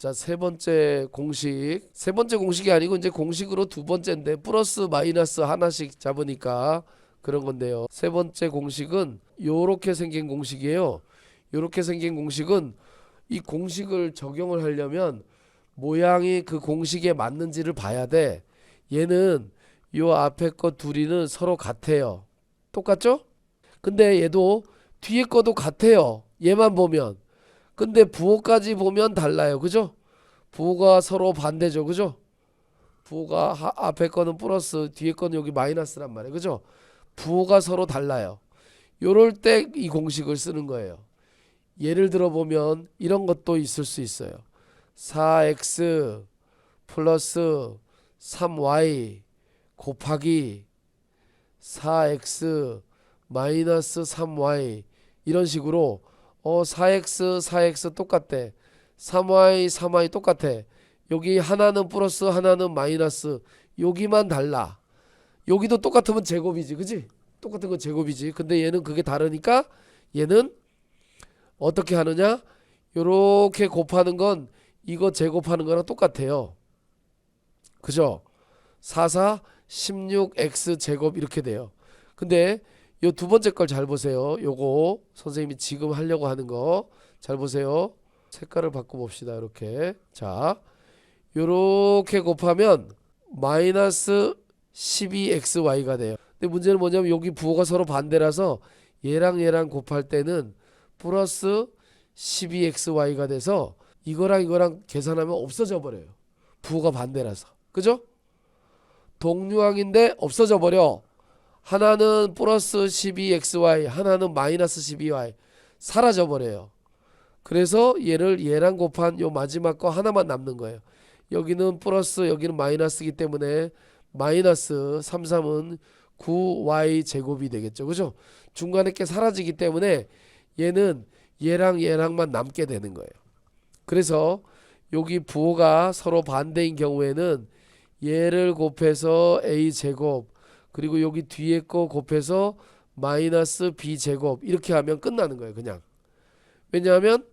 자, 세 번째 공식. 세 번째 공식이 아니고 이제 공식으로 두 번째인데 플러스 마이너스 하나씩 잡으니까 그런 건데요. 세 번째 공식은 요렇게 생긴 공식이에요. 요렇게 생긴 공식은 이 공식을 적용을 하려면 모양이 그 공식에 맞는지를 봐야 돼. 얘는 요 앞에 거 둘이는 서로 같아요. 똑같죠? 근데 얘도 뒤에 거도 같아요. 얘만 보면. 근데 부호까지 보면 달라요. 그죠? 부호가 서로 반대죠. 그죠? 부호가 하- 앞에 거는 플러스 뒤에 거는 여기 마이너스란 말이에요. 그죠? 부호가 서로 달라요. 요럴 때 이 공식을 쓰는 거예요. 예를 들어 보면 이런 것도 있을 수 있어요. 4x 플러스 3y 곱하기 4x 마이너스 3y 이런 식으로 어 4x 4x 똑같대 3y 3y 똑같아. 여기 하나는 플러스 하나는 마이너스. 여기만 달라. 여기도 똑같으면 제곱이지 그지? 똑같은 건 제곱이지. 근데 얘는 그게 다르니까 얘는 어떻게 하느냐? 요렇게 곱하는 건 이거 제곱하는 거랑 똑같아요. 그죠? 44 16x 제곱 이렇게 돼요. 근데 요 두 번째 걸 잘 보세요. 요거 선생님이 지금 하려고 하는 거 잘 보세요. 색깔을 바꿔 봅시다. 이렇게. 자. 요렇게 곱하면 마이너스 12xy가 돼요. 근데 문제는 뭐냐면 여기 부호가 서로 반대라서 얘랑 얘랑 곱할 때는 플러스 12xy가 돼서 이거랑 이거랑 계산하면 없어져 버려요. 부호가 반대라서. 그죠? 동류항인데 없어져 버려. 하나는 플러스 12xy, 하나는 마이너스 12y 사라져 버려요. 그래서 얘를 얘랑 곱한 요 마지막 거 하나만 남는 거예요. 여기는 플러스 여기는 마이너스이기 때문에 마이너스 33은 9y 제곱이 되겠죠. 그죠? 중간에 게 사라지기 때문에 얘는 얘랑 얘랑만 남게 되는 거예요. 그래서 여기 부호가 서로 반대인 경우에는 얘를 곱해서 a 제곱 그리고 여기 뒤에 거 곱해서 마이너스 b 제곱 이렇게 하면 끝나는 거예요 그냥. 왜냐하면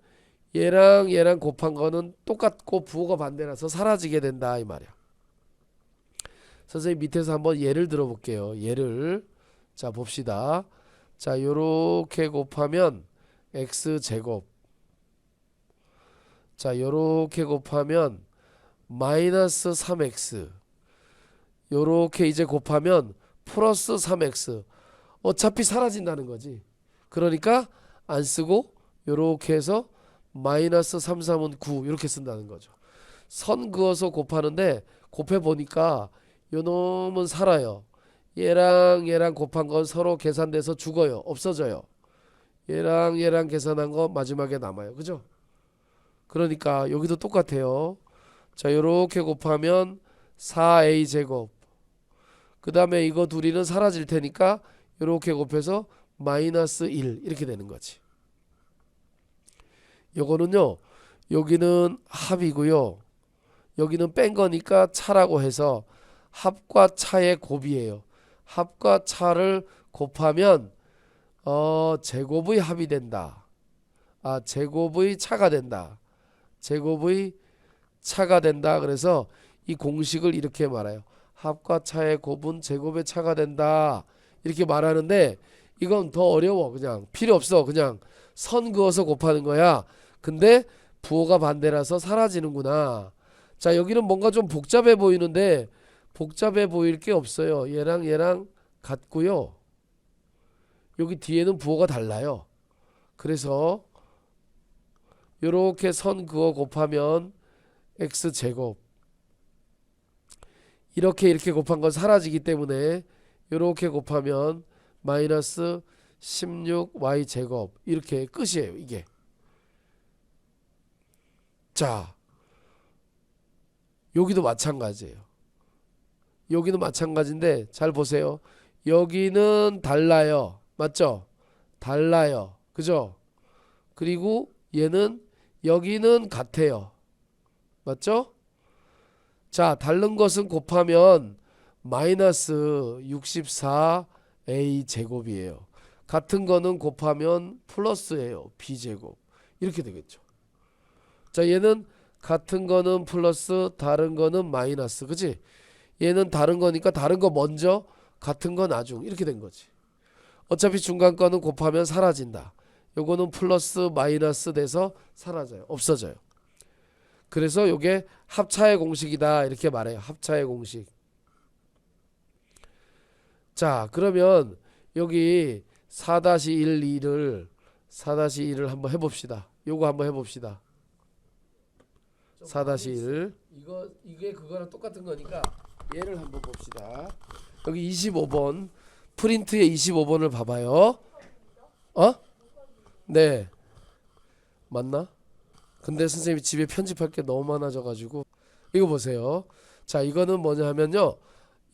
얘랑 얘랑 곱한 거는 똑같고 부호가 반대라서 사라지게 된다 이 말이야. 선생님 밑에서 한번 예를 들어 볼게요. 예를. 자 봅시다. 자 요렇게 곱하면 x 제곱. 자 요렇게 곱하면 마이너스 3x 요렇게 이제 곱하면 플러스 3x 어차피 사라진다는 거지. 그러니까 안 쓰고 요렇게 해서 마이너스 3, 3은 9 이렇게 쓴다는 거죠. 선 그어서 곱하는데 곱해 보니까 요 놈은 살아요. 얘랑 얘랑 곱한 건 서로 계산돼서 죽어요. 없어져요. 얘랑 얘랑 계산한 거 마지막에 남아요. 그죠? 그러니까 여기도 똑같아요. 자 요렇게 곱하면 4a 제곱 그 다음에 이거 둘이는 사라질 테니까 이렇게 곱해서 마이너스 1 이렇게 되는 거지. 요거는요. 여기는 합이고요. 여기는 뺀 거니까 차라고 해서 합과 차의 곱이에요. 합과 차를 곱하면 어 제곱의 합이 된다. 아 제곱의 차가 된다. 제곱의 차가 된다. 그래서 이 공식을 이렇게 말해요. 합과 차의 곱은 제곱의 차가 된다. 이렇게 말하는데 이건 더 어려워. 그냥 필요 없어. 그냥 선 그어서 곱하는 거야. 근데 부호가 반대라서 사라지는구나. 자, 여기는 뭔가 좀 복잡해 보이는데 복잡해 보일 게 없어요. 얘랑 얘랑 같고요. 여기 뒤에는 부호가 달라요. 그래서 이렇게 선 그어 곱하면 x 제곱 이렇게 이렇게 곱한 건 사라지기 때문에 이렇게 곱하면 마이너스 16y 제곱. 이렇게 끝이에요 이게. 자 여기도 마찬가지예요. 여기도 마찬가지인데 잘 보세요. 여기는 달라요. 맞죠? 달라요. 그죠? 그리고 얘는 여기는 같아요. 맞죠 자, 다른 것은 곱하면 마이너스 64a 제곱이에요. 같은 거는 곱하면 플러스예요. b 제곱. 이렇게 되겠죠. 자, 얘는 같은 거는 플러스 다른 거는 마이너스 그지 얘는 다른 거니까 다른 거 먼저 같은 거 나중 이렇게 된 거지 어차피 중간 거는 곱하면 사라진다 요거는 플러스 마이너스 돼서 사라져요 없어져요 그래서 요게 합차의 공식이다 이렇게 말해요 합차의 공식 자 그러면 여기 4-1 2를 4-1을 한번 해봅시다 요거 한번 해봅시다 4-1 이거 이게 그거랑 똑같은 거니까 얘를 한번 봅시다. 여기 25번 프린트에 25번을 봐봐요. 어? 네. 맞나? 근데 선생님이 집에 편집할 게 너무 많아져 가지고 이거 보세요. 자, 이거는 뭐냐 하면요.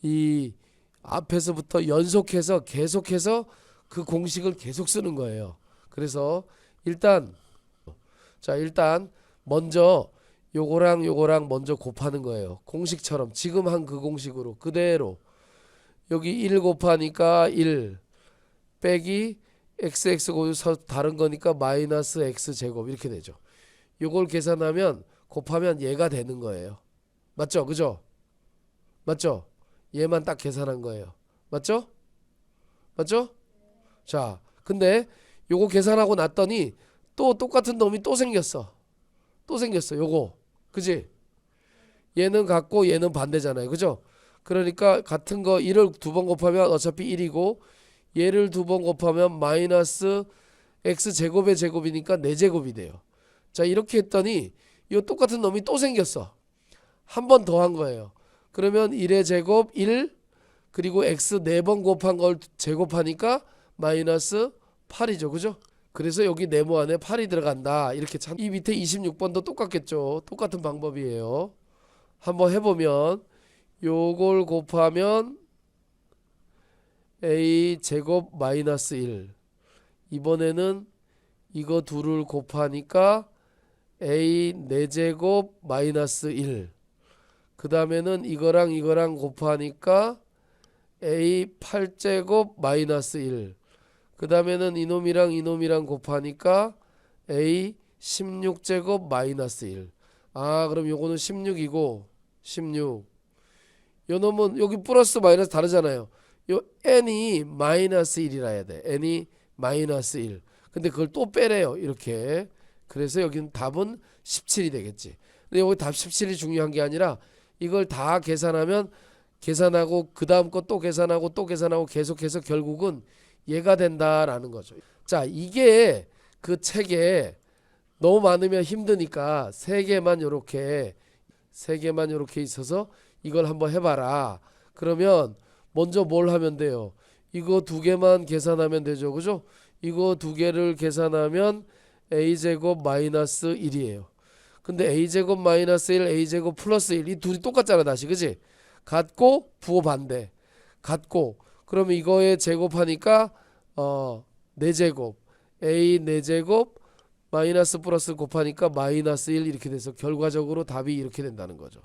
이 앞에서부터 연속해서 계속해서 그 공식을 계속 쓰는 거예요. 그래서 일단 자, 일단 먼저 요거랑 요거랑 먼저 곱하는 거예요. 공식처럼 지금 한 그 공식으로 그대로 여기 1 곱하니까 1 빼기 xx 고서 다른 거니까 마이너스 x 제곱 이렇게 되죠. 요걸 계산하면 곱하면 얘가 되는 거예요. 맞죠? 그죠? 맞죠? 얘만 딱 계산한 거예요. 맞죠? 맞죠? 자, 근데 요거 계산하고 났더니 또 똑같은 놈이 또 생겼어. 또 생겼어. 요거. 그지? 얘는 같고 얘는 반대잖아요. 그죠? 그러니까 같은 거 1을 두 번 곱하면 어차피 1이고 얘를 두 번 곱하면 마이너스 x 제곱의 제곱이니까 4제곱이 돼요. 자 이렇게 했더니 이 똑같은 놈이 또 생겼어. 한 번 더 한 거예요. 그러면 1의 제곱 1 그리고 x 4번 곱한 걸 제곱하니까 마이너스 8이죠. 그죠? 그래서 여기 네모 안에 8이 들어간다. 이렇게 참. 이 밑에 26번도 똑같겠죠. 똑같은 방법이에요. 한번 해보면 요걸 곱하면 a 제곱 마이너스 1 이번에는 이거 둘을 곱하니까 a 4제곱 마이너스 1 그 다음에는 이거랑 이거랑 곱하니까 a 8제곱 마이너스 1 그 다음에는 이놈이랑 이놈이랑 곱하니까 a 16제곱 마이너스 1. 아 그럼 요거는 16이고 16. 요 놈은 여기 플러스 마이너스 다르잖아요. 요 n이 마이너스 1이라 해야 돼. n이 마이너스 1. 근데 그걸 또 빼래요. 이렇게. 그래서 여기는 답은 17이 되겠지. 근데 여기 답 17이 중요한 게 아니라 이걸 다 계산하면 계산하고 그 다음 거 또 계산하고 또 계산하고 계속해서 결국은 얘가 된다라는 거죠. 자, 이게 그 책에 너무 많으면 힘드니까 세 개만 요렇게 세 개만 요렇게 있어서 이걸 한번 해봐라. 그러면 먼저 뭘 하면 돼요? 이거 두 개만 계산하면 되죠. 그죠? 이거 두 개를 계산하면 a제곱 마이너스 1이에요. 근데 a제곱 마이너스 1, a제곱 플러스 1 이 둘이 똑같잖아 다시 그지? 같고 부호 반대 같고 그러면 이거에 제곱하니까 어 4제곱 a 4제곱 마이너스 플러스 곱하니까 마이너스 1 이렇게 돼서 결과적으로 답이 이렇게 된다는 거죠.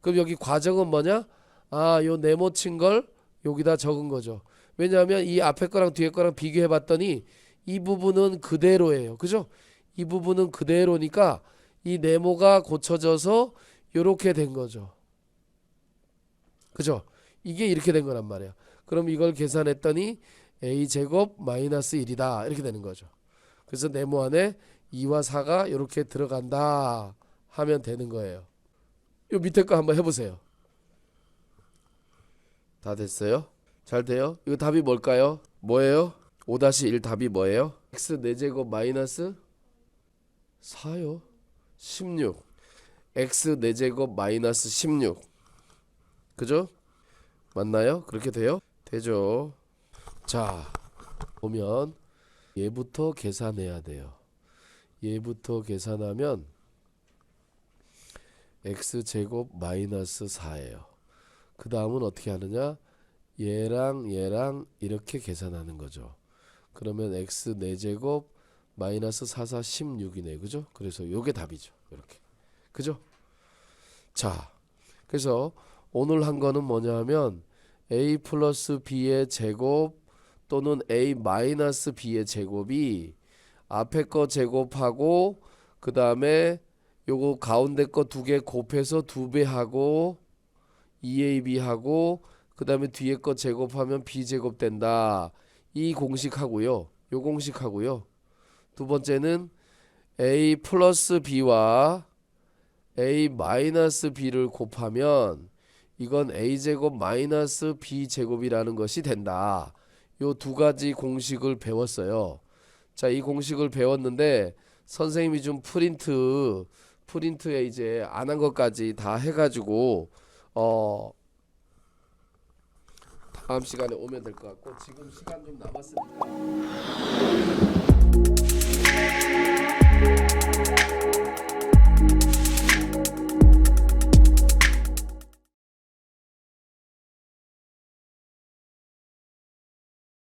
그럼 여기 과정은 뭐냐? 아, 요 네모 친 걸 여기다 적은 거죠. 왜냐하면 이 앞에 거랑 뒤에 거랑 비교해 봤더니 이 부분은 그대로예요. 그죠? 이 부분은 그대로니까 이 네모가 고쳐져서 요렇게 된 거죠. 그죠? 이게 이렇게 된 거란 말이야. 그럼 이걸 계산했더니 a 제곱 마이너스 1이다 이렇게 되는 거죠. 그래서 네모 안에 2와 4가 이렇게 들어간다 하면 되는 거예요. 요 밑에 거 한번 해보세요. 다 됐어요? 잘 돼요? 이거 답이 뭘까요? 뭐예요? 5-1 답이 뭐예요? x 4제곱 마이너스 4요. 16 x 4제곱 마이너스 16 그죠? 맞나요? 그렇게 돼요? 되죠. 자, 보면 얘부터 계산해야 돼요. 얘부터 계산하면 x 제곱 마이너스 4예요. 그 다음은 어떻게 하느냐? 얘랑 얘랑 이렇게 계산하는 거죠. 그러면 x 4제곱 마이너스 4, 4, 16이네. 그죠? 그래서 요게 답이죠. 이렇게. 그죠? 자, 그래서 오늘 한 거는 뭐냐 하면 a 플러스 b의 제곱 또는 a 마이너스 b의 제곱이 앞에 거 제곱하고 그 다음에 요거 가운데 거 두 개 곱해서 두 배 하고 2ab 하고 그 다음에 뒤에 거 제곱하면 b 제곱 된다. 이 공식 하고요. 요 공식 하고요. 두 번째는 a 플러스 b와 a 마이너스 b를 곱하면 이건 a 제곱 마이너스 b 제곱이라는 것이 된다. 요 두 가지 공식을 배웠어요. 자, 이 공식을 배웠는데 선생님이 좀 프린트 프린트에 이제 안 한 것까지 다 해가지고 어 다음 시간에 오면 될 것 같고 지금 시간 좀 남았습니다.